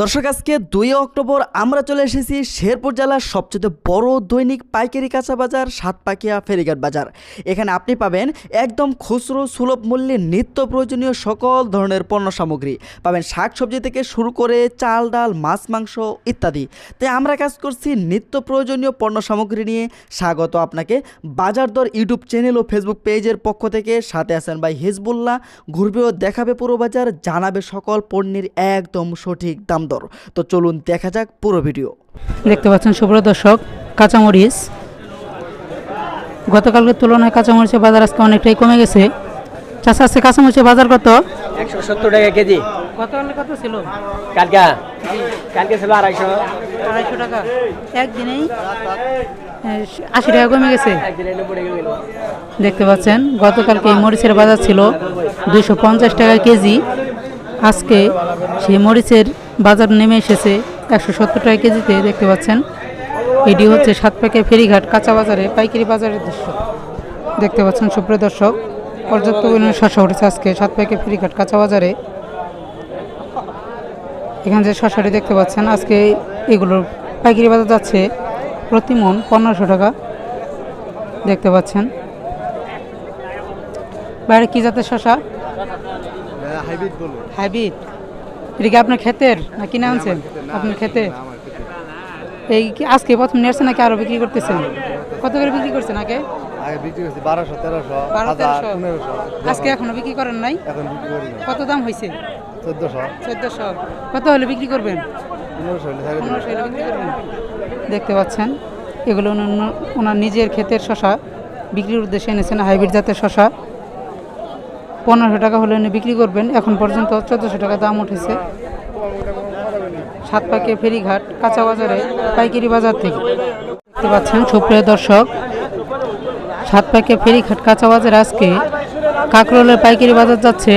দর্শক, আজকে দুই অক্টোবর আমরা চলে এসেছি শেরপুর জেলার সবচেয়ে বড় দৈনিক পাইকারি কাঁচা বাজার সাতপাকিয়া ফেরিঘাট বাজার। এখানে আপনি পাবেন একদম খুচরো সুলভ মূল্যে নিত্য প্রয়োজনীয় সকল ধরনের পণ্য সামগ্রী। পাবেন শাকসবজি থেকে শুরু করে চাল, ডাল, মাছ, মাংস ইত্যাদি। তাই আমরা কাজ করছি নিত্য প্রয়োজনীয় পণ্য সামগ্রী নিয়ে। স্বাগত আপনাকে বাজার দর ইউটিউব চ্যানেল ও ফেসবুক পেজের পক্ষ থেকে। সাথে আছেন ভাই হিজবুল্লাহ। ঘুরবে ও দেখাবে পুরো বাজার, জানাবে সকল পণ্যের একদম সঠিক দাম দর তো চলুন দেখা যাক পুরো ভিডিও। দেখতে পাচ্ছেন সুব্রত দর্শক কাঁচামরিচ। গতকালকের তুলনায় কাঁচামরিচের বাজার আজকে অনেকটাই কমে গেছে। চাষা আজকে কাঁচামরিচের বাজার কত? একশো সত্তর টাকা কেজি। গতকালে কত ছিল? কালকা কালকে ছিল আড়াইশো। আড়াইশো টাকা। একদিনেই আশি টাকা কমে গেছে। দেখতে পাচ্ছেন গতকালকে এই মরিচের বাজার ছিল দুশো পঞ্চাশ টাকা কেজি। আজকে সেই মরিচের বাজার নেমে এসেছে। একশো সত্তর টাকা কেজিতে দেখতে পাচ্ছেন। এটি হচ্ছে সাত প্যাকে ফেরিঘাট কাঁচা বাজারে পাইকারি বাজারের দৃশ্য। দেখতে পাচ্ছেন সুপ্রিয় দর্শক পর্যাপ্ত পরিমাণে শশা উঠেছে আজকে সাত প্যাকে ফেরিঘাট কাঁচা বাজারে। এখানে যে শশাটি দেখতে পাচ্ছেন আজকে এগুলোর পাইকারি বাজার যাচ্ছে প্রতি মন পনেরোশো টাকা। দেখতে পাচ্ছেন। বাইরে কি জাতের শশা হাইব্রিড হাইব্রিড। এটা কি আপনার ক্ষেতের? না কিনে আনছেন? আপনার ক্ষেতে? এই কি আজকে প্রথম নিয়ে আসছেন নাকি আরও বিক্রি করতেছেন কত করে বিক্রি করছেন আগে আগে বিক্রি করছি বারোশো তেরোশো বারো হাজার তেরোশো। পনেরোশো। আজকে এখনও বিক্রি করেন নাই? এখন বিক্রি করি কত দাম হয়েছে চোদ্দশো। চোদ্দশো। কত হলে বিক্রি করবেন? পনেরোশো হলে পনেরোশো হলে বিক্রি করবেন। দেখতে পাচ্ছেন এগুলো ওনার নিজের ক্ষেতের শশা। বিক্রির উদ্দেশ্যে এনেছেন হাইব্রিড জাতের শশা। পনেরোশো টাকা হলে উনি বিক্রি করবেন। এখন পর্যন্ত চোদ্দোশো টাকা দাম উঠেছে। সাত পাকে ফেরিঘাট, কাঁচা বাজারে, পাইকারি বাজার থেকে। দেখতে পাচ্ছেন, সুপ্রিয় দর্শক, সাত পাকে ফেরিঘাট, কাঁচা বাজারে আজকে কাঁকরোলের পাইকারি বাজার যাচ্ছে।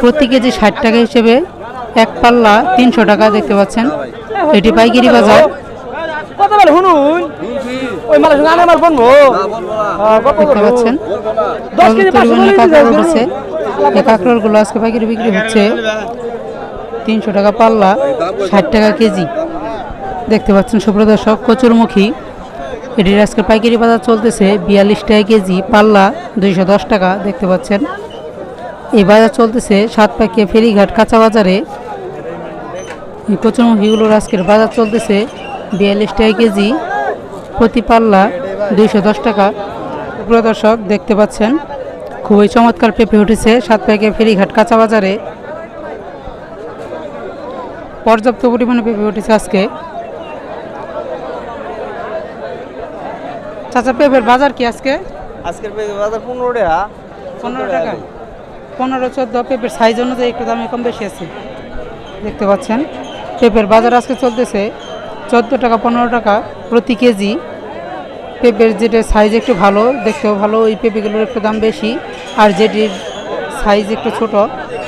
প্রতি কেজি ষাট টাকা হিসেবে এক পাল্লা তিনশো টাকা দেখতে পাচ্ছেন। এটি পাইকারি বাজার। ওই আমার বলব দেখতে পাচ্ছেন? এই কাঁকরোলগুলো আজকে পাইকারি বিক্রি হচ্ছে তিনশো টাকা পাল্লা ষাট টাকা কেজি। দেখতে পাচ্ছেন সুপ্রদর্শক কচুরমুখী। এটির আজকে পাইকারি বাজার চলতেছে বিয়াল্লিশ টাকা কেজি পাল্লা দুইশো দশ টাকা। দেখতে পাচ্ছেন এই বাজার চলতেছে সাত পাকিয়া ফেরিঘাট কাঁচা বাজারে। এই কচুরমুখীগুলোর আজকের বাজার চলতেছে বিয়াল্লিশ টাকা কেজি প্রতি পাল্লা দুইশো দশ টাকা। প্রিয় দর্শক দেখতে পাচ্ছেন খুবই চমৎকার পেঁপে উঠেছে সাত প্যাকে ফেরিঘাট কাঁচা বাজারে। পর্যাপ্ত পরিমাণে পেঁপে উঠেছে আজকে। চাচা পেঁপের বাজার কি আজকে? আজকের বাজার পনেরো টাকা। পনেরো টাকা। পনেরো চোদ্দ পেঁপের সাইজ অনুযায়ী একটু দামে কম বেশি আছে। দেখতে পাচ্ছেন পেঁপের বাজার আজকে চলতেছে চোদ্দ টাকা পনেরো টাকা প্রতি কেজি। পেঁপের যেটা সাইজ একটু ভালো, দেখতেও ভালো, ওই পেঁপেগুলোর একটু দাম বেশি। আর যেটির সাইজ একটু ছোট,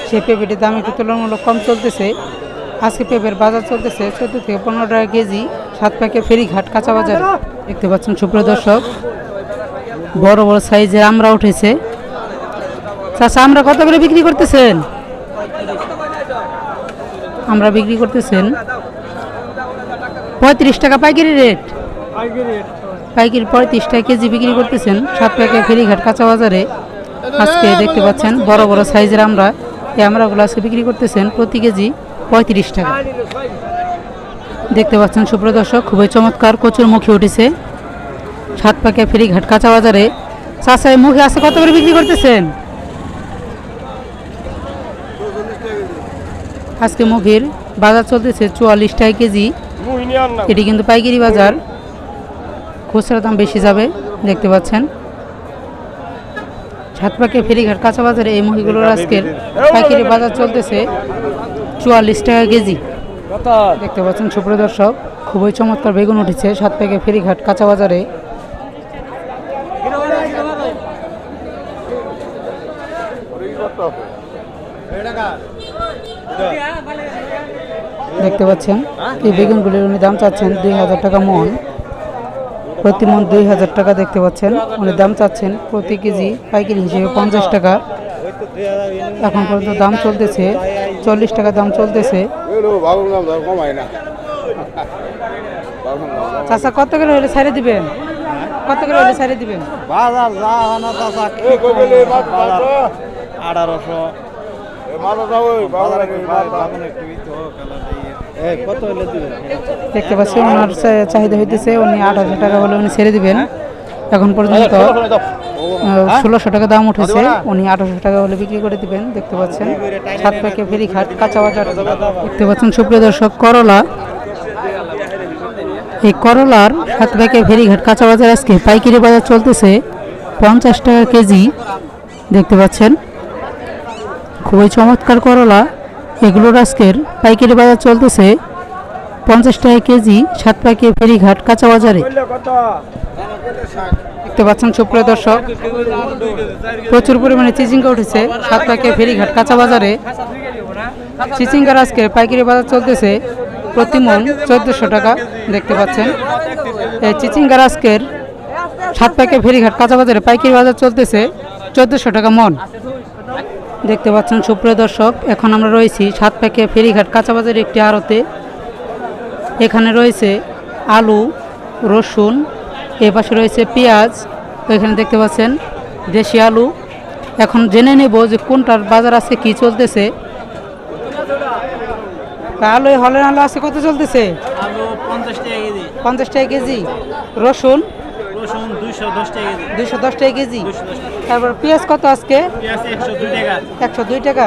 সেই পেঁপেটির দাম একটু তুলনামূলক কম চলতেছে। আজকে পেঁপের বাজার চলতেছে চোদ্দ থেকে পনেরো টাকা কেজি, সাত প্যাকে ফেরিঘাট কাঁচা বাজার। দেখতে পাচ্ছেন সুপ্রিয় দর্শক, বড় বড় সাইজের আমরা উঠেছে। চাচা আমরা কত করে বিক্রি করতেছেন? আমরা বিক্রি করতেছেন পঁয়ত্রিশ টাকা পাইকারি রেট পাইকারি পঁয়ত্রিশ টাকা কেজি বিক্রি করতেছেন সাত টাকা ফেরিঘাট কাঁচা বাজারে। আজকে দেখতে পাচ্ছেন বড় বড় সাইজের আমরা এই আমরাগুলো আজকে বিক্রি করতেছেন প্রতি কেজি পঁয়ত্রিশ টাকা। দেখতে পাচ্ছেন সুপ্রদর্শক খুবই চমৎকার কচুর মুখে উঠেছে। সাত পাকে ফেরিঘাট কাঁচা বাজারে। চাষায় মুখে আছে কত করে বিক্রি করতেছেন? আজকে মুখের বাজার চলতেছে চুয়াল্লিশ টাকা কেজি। এটি কিন্তু পাইকারি বাজার। খুচরা দাম বেশি যাবে দেখতে পাচ্ছেন। সাত পাকে ফেরিঘাট কাঁচা বাজারে এই মুখিগুলোর আজকের পাইকারি বাজার চলতেছে চুয়াল্লিশ টাকা কেজি। দেখতে পাচ্ছেন সুপ্রদর্শক খুবই চমৎকার বেগুন উঠেছে সাত প্যাকে ফেরিঘাট কাঁচা বাজারে দেখতে পাচ্ছেন এই বেগুনগুলির উনি দাম চাচ্ছেন দুই হাজার টাকা মন। প্রতি মন দুই হাজার টাকা দেখতে পাচ্ছেন। উনি দাম চাচ্ছেন প্রতি কেজি পাইকারি হিসেবে পঞ্চাশ টাকা। এখন পর্যন্ত দাম চলতেছে চল্লিশ টাকা দাম চলতেছে। চাচা কত করে হলে ছাড়ে দিবেন? কত করে হলে ছাড়ে দিবেন? বাজার যা হানা বাজার আঠারোশো হলে দিবেন দেখতে পাচ্ছি ওনার চাহিদা হইতেছে উনি আট হাজার টাকা হলে উনি ছেড়ে দিবেন। এখন পর্যন্ত ষোলোশো টাকা দাম উঠেছে উনি আঠারোশো টাকা হলে বিক্রি করে দিবেন দেখতে পাচ্ছেন। সাত প্যাকে ফেরিঘাট কাঁচা বাজার। দেখতে পাচ্ছেন সুপ্রিয় দর্শক করলা। এই করলার সাত প্যাকে ফেরিঘাট কাঁচা বাজার আজকে পাইকারি বাজার চলতেছে পঞ্চাশ টাকা কেজি। দেখতে পাচ্ছেন খুবই চমৎকার করলা। এগুলোর আজকের পাইকারি বাজার চলতেছে পঞ্চাশ টাকা কেজি সাত প্যাকে ফেরিঘাট কাঁচা বাজারে। দেখতে পাচ্ছেন সুপ্রিয় দর্শক, প্রচুর পরিমাণে চিচিঙ্গা উঠেছে সাত প্যাকে ফেরিঘাট কাঁচা বাজারে। চিচিঙ্গার আজকে পাইকারি বাজার চলতেছে প্রতি মন চোদ্দোশো টাকা, দেখতে পাচ্ছেন। এই চিচিঙ্গার আজকের সাত প্যাকে ফেরিঘাট কাঁচা বাজারে পাইকারি বাজার চলতেছে চোদ্দোশো টাকা মন। দেখতে পাচ্ছেন সুপ্রিয় দর্শক এখন আমরা রয়েছি সাত প্যাকে ফেরিঘাট কাঁচা বাজারে একটি আড়তে। এখানে রয়েছে আলু রসুন এ পাশে রয়েছে পেঁয়াজ এখানে দেখতে পাচ্ছেন দেশি আলু। এখন জেনে নেব যে কোনটার বাজার আছে কি চলতেছে। তা আলু হলের আলু আছে কত চলতেছে? আলু পঞ্চাশ টাকা কেজি। পঞ্চাশ টাকা কেজি। রসুন? দুইশো দশ টাকা কেজি। তারপর পেঁয়াজ কত আজকে? পেঁয়াজ একশো দুই টাকা।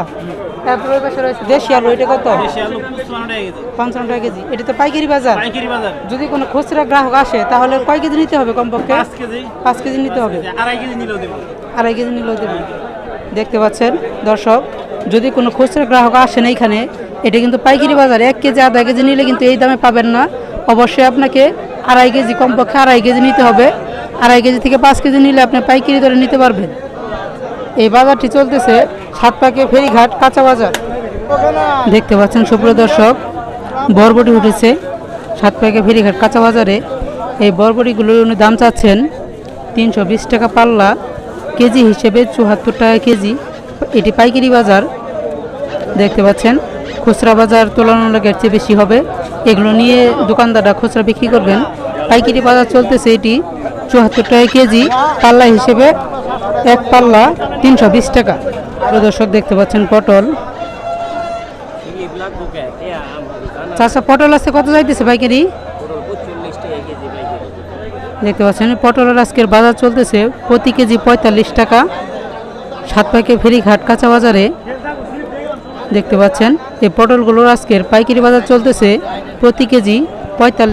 তারপর ওই পাশে রয়েছে দেশি আলু এটা কত? দেশি আলু পঁচপান্ন টাকা কেজি। পঞ্চান্ন টাকা কেজি। এটা তো পাইকারি বাজার। পাইকারি বাজার। যদি কোনো খুচরা গ্রাহক আসে তাহলে কয় কেজি নিতে হবে কমপক্ষে? পাঁচ কেজি। নিতে হবে। আড়াই কেজি নিলেও দেবো। আড়াই কেজি নিলেও দেবেন দেখতে পাচ্ছেন দর্শক যদি কোনো খুচরা গ্রাহক আসেন এইখানে এটা কিন্তু পাইকারি বাজার। এক কেজি আধা কেজি নিলে কিন্তু এই দামে পাবেন না। অবশ্যই আপনাকে আড়াই কেজি কমপক্ষে আড়াই কেজি নিতে হবে। আড়াই কেজি থেকে পাঁচ কেজি নিলে আপনি পাইকারি দরে নিতে পারবেন। এই বাজারটি চলতেছে সাত পাকে ফেরিঘাট, কাঁচা বাজার। দেখতে পাচ্ছেন সুপ্রিয় দর্শক, বরবটি উঠেছে সাত প্যাকে ফেরিঘাট, কাঁচা বাজারে। এই বরবটিগুলোর উনি দাম চাচ্ছেন তিনশো বিশ টাকা পাল্লা, কেজি হিসেবে চুয়াত্তর টাকা কেজি। এটি পাইকারি বাজার। দেখতে পাচ্ছেন, খুচরা বাজার তুলনামূলক এর চেয়ে বেশি হবে। এগুলো নিয়ে দোকানদাররা খুচরা বিক্রি করবেন। পাইকারি বাজার চলতেছে এটি। চুয়াত্তর টাকা কেজি, পাল্লা হিসেবে এক পাল্লা তিনশো বিশ টাকা। দর্শক, দেখতে পাচ্ছেন পটল। চাষা পটল আছে কত যাইতেছে পাইকারি? দেখতে পাচ্ছেন, পটলের আজকের বাজার চলতেছে প্রতি কেজি পঁয়তাল্লিশ টাকা। সাত প্যাকে ফেরিঘাট কাঁচা বাজারে। দেখতে পাচ্ছেন, এই পটলগুলোর আজকের পাইকারি বাজার চলতেছে প্রতি কেজি পঁয়তাল্লিশ